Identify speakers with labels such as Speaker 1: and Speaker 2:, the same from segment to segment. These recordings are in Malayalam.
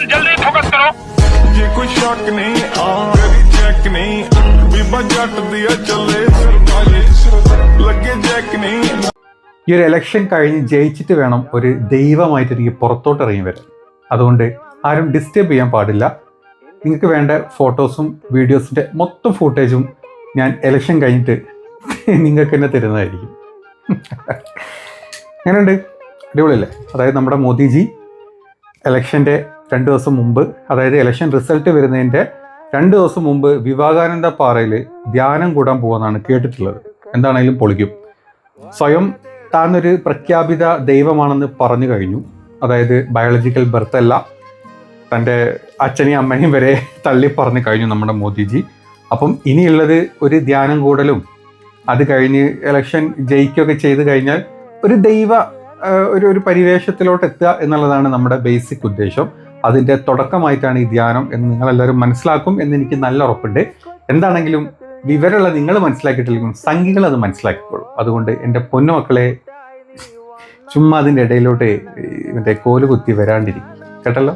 Speaker 1: बटन जल्दी फोकस करो।
Speaker 2: ये कोई शक नहीं आ मेरी चेक नहीं। बीबा जट दिया चले लगे जैक नहीं।
Speaker 3: ഈ ഒരു ഇലക്ഷൻ കഴിഞ്ഞ് ജയിച്ചിട്ട് വേണം ഒരു ദൈവമായിട്ട് എനിക്ക് പുറത്തോട്ട് ഇറങ്ങി വരാൻ. അതുകൊണ്ട് ആരും ഡിസ്റ്റർബ് ചെയ്യാൻ പാടില്ല. നിങ്ങൾക്ക് വേണ്ട ഫോട്ടോസും വീഡിയോസിന്റെ മൊത്തം ഫൂട്ടേജും ഞാൻ ഇലക്ഷൻ കഴിഞ്ഞിട്ട് നിങ്ങൾക്ക് തന്നെ തരുന്നതായിരിക്കും. അങ്ങനെയുണ്ട് അടിപൊളിയല്ലേ? അതായത് നമ്മുടെ മോദിജി ഇലക്ഷന്റെ രണ്ട് ദിവസം മുമ്പ് അതായത് ഇലക്ഷൻ റിസൾട്ട് വരുന്നതിന്റെ രണ്ട് ദിവസം മുമ്പ് വിവേകാനന്ദ പാറയിൽ ധ്യാനം കൂടാൻ പോകുമെന്നാണ് കേട്ടിട്ടുള്ളത്. എന്താണെങ്കിലും പൊളിക്കും. സ്വയം താനൊരു പ്രഖ്യാപിത ദൈവമാണെന്ന് പറഞ്ഞു കഴിഞ്ഞു. അതായത് ബയോളജിക്കൽ ബർത്ത് അല്ല. തന്റെ അച്ഛനെയും അമ്മയും വരെ തള്ളി പറഞ്ഞു കഴിഞ്ഞു നമ്മുടെ മോദിജി. അപ്പം ഇനിയുള്ളത് ഒരു ധ്യാനം കൂടലും അത് കഴിഞ്ഞ് ഇലക്ഷൻ ജയിക്കുകയൊക്കെ ചെയ്ത് കഴിഞ്ഞാൽ ഒരു ദൈവ ഒരു ഒരു പരിവേഷത്തിലോട്ട് എത്തുക എന്നുള്ളതാണ് നമ്മുടെ ബേസിക് ഉദ്ദേശം. അതിന്റെ തുടക്കമായിട്ടാണ് ഈ ധ്യാനം എന്ന് നിങ്ങളെല്ലാവരും മനസ്സിലാക്കും എന്ന് എനിക്ക് നല്ല ഉറപ്പുണ്ട്. എന്താണെങ്കിലും വിവരമുള്ള നിങ്ങൾ മനസ്സിലാക്കിയിട്ടില്ലെങ്കിലും സംഖ്യകൾ അത് മനസ്സിലാക്കിക്കോളും. അതുകൊണ്ട് എന്റെ പൊന്നുമക്കളെ ചുമ്മാ അതിന്റെ ഇടയിലോട്ട് മറ്റേ കോൽ കുത്തി വരാണ്ടിരിക്കും കേട്ടല്ലോ?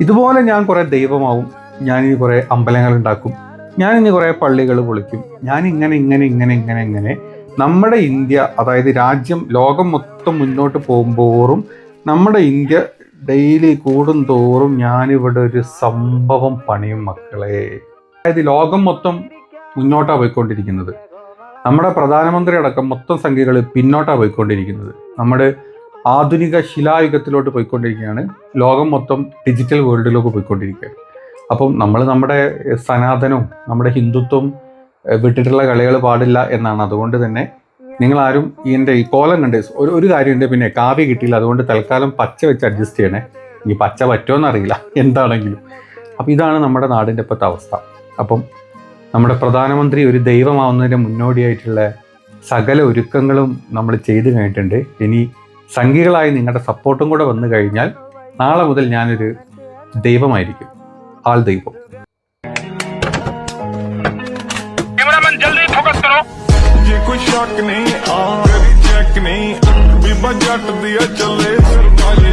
Speaker 3: ഇതുപോലെ ഞാൻ കുറേ ദൈവമാവും. ഞാനിനി കുറേ അമ്പലങ്ങൾ ഉണ്ടാക്കും. ഞാനിനി കുറേ പള്ളികൾ പൊളിക്കും. ഞാൻ ഇങ്ങനെ ഇങ്ങനെ ഇങ്ങനെ ഇങ്ങനെ ഇങ്ങനെ നമ്മുടെ ഇന്ത്യ അതായത് രാജ്യം ലോകം മൊത്തം മുന്നോട്ട് പോകുമ്പോറും നമ്മുടെ ഇന്ത്യ ഡെയിലി കൂടും തോറും ഞാനിവിടെ ഒരു സംഭവം പണിയും മക്കളെ. അതായത് ലോകം മൊത്തം മുന്നോട്ടാണ് പോയിക്കൊണ്ടിരിക്കുന്നത്. നമ്മുടെ പ്രധാനമന്ത്രി അടക്കം മൊത്തം സംഖ്യകൾ പിന്നോട്ടാണ് പോയിക്കൊണ്ടിരിക്കുന്നത്. നമ്മുടെ ആധുനിക ശിലായുഗത്തിലോട്ട് പോയിക്കൊണ്ടിരിക്കുകയാണ്. ലോകം മൊത്തം ഡിജിറ്റൽ വേൾഡിലേക്ക് പോയിക്കൊണ്ടിരിക്കുകയാണ്. അപ്പം നമ്മൾ നമ്മുടെ സനാതനവും നമ്മുടെ ഹിന്ദുത്വം വിട്ടിട്ടുള്ള കളികൾ പാടില്ല എന്നാണ്. അതുകൊണ്ട് തന്നെ നിങ്ങളാരും ഈ എന്റെ ഈ കോലം കണ്ട് ഒരു ഒരു കാര്യമുണ്ട് പിന്നെ കാവ്യ കിട്ടിയില്ല. അതുകൊണ്ട് തൽക്കാലം പച്ച വെച്ച് അഡ്ജസ്റ്റ് ചെയ്യണേ. ഇനി പച്ച പറ്റുമോ അറിയില്ല. എന്താണെങ്കിലും. അപ്പം ഇതാണ് നമ്മുടെ നാടിന്റെ ഇപ്പോഴത്തെ അവസ്ഥ. അപ്പം നമ്മുടെ പ്രധാനമന്ത്രി ഒരു ദൈവമാവുന്നതിന് മുന്നോടിയായിട്ടുള്ള സകല ഒരുക്കങ്ങളും നമ്മൾ ചെയ്തു കഴിഞ്ഞിട്ടുണ്ട്. ഇനി സംഘികളായി നിങ്ങളുടെ സപ്പോർട്ടും കൂടെ വന്നു കഴിഞ്ഞാൽ നാളെ മുതൽ ഞാനൊരു ദൈവമായിരിക്കും. ആൾ ദൈവം.
Speaker 2: ਜੇ ਕੋਈ ਸ਼ੱਕ ਨਹੀਂ ਆ ਤੇਰੀ ਚੈੱਕ ਨਹੀਂ। ਬੀਬਾ ਜੱਟ ਦੀਆ ਚੱਲੇ ਸਰਦਾਰੀ